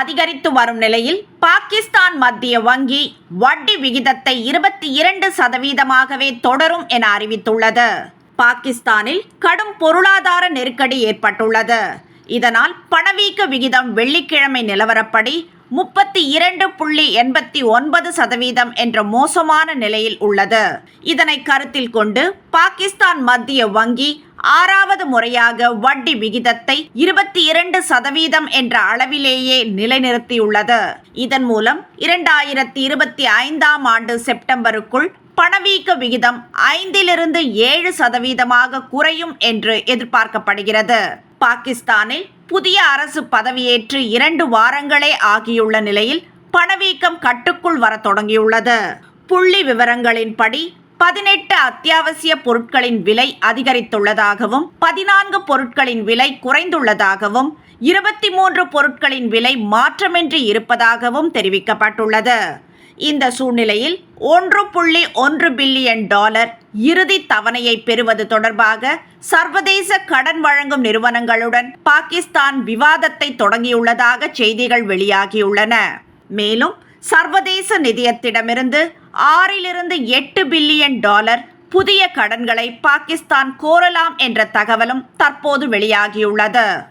அதிகரித்து வரும் நிலையில் பாகிஸ்தான் மத்திய வங்கி வட்டி விகிதத்தை இருபத்தி இரண்டு சதவீதமாகவே தொடரும் என அறிவித்துள்ளது. பாகிஸ்தானில் கடும் பொருளாதார நெருக்கடி ஏற்பட்டுள்ளது. இதனால் பணவீக்க விகிதம் வெள்ளிக்கிழமை நிலவரப்படி முப்பத்தி இரண்டு புள்ளி எண்பத்தி ஒன்பது சதவீதம் என்ற மோசமான நிலையில் உள்ளது. இதனை கருத்தில் கொண்டு பாகிஸ்தான் மத்திய வங்கி ஆறாவது முறையாக வட்டி விகிதத்தை இருபத்தி இரண்டு சதவீதம் என்ற அளவிலேயே நிலைநிறுத்தியுள்ளது. இதன் மூலம் இரண்டாயிரத்தி இருபத்தி ஐந்தாம் ஆண்டு செப்டம்பருக்குள் பணவீக்க விகிதம் ஐந்திலிருந்து ஏழு சதவீதமாக குறையும் என்று எதிர்பார்க்கப்படுகிறது. பாகிஸ்தானில் புதிய அரசு பதவியேற்று இரண்டு வாரங்களே ஆகியுள்ள நிலையில் பணவீக்கம் கட்டுக்குள் வர தொடங்கியுள்ளது. புள்ளி விவரங்களின்படி பதினெட்டு அத்தியாவசிய பொருட்களின் விலை அதிகரித்துள்ளதாகவும் பதினான்கு பொருட்களின் விலை குறைந்துள்ளதாகவும் இருபத்தி மூன்று பொருட்களின் விலை மாற்றமின்றி இருப்பதாகவும் தெரிவிக்கப்பட்டுள்ளது. இந்த சூழ்நிலையில் ஒன்று புள்ளி ஒன்று பில்லியன் டாலர் இறுதி தவணையை பெறுவது தொடர்பாக சர்வதேச கடன் வழங்கும் நிறுவனங்களுடன் பாகிஸ்தான் விவாதத்தை தொடங்கியுள்ளதாக செய்திகள் வெளியாகியுள்ளன. மேலும் சர்வதேச நிதியத்திடமிருந்து ஆறிலிருந்து எட்டு பில்லியன் டாலர் புதிய கடன்களை பாகிஸ்தான் கோரலாம் என்ற தகவலும் தற்போது வெளியாகியுள்ளது.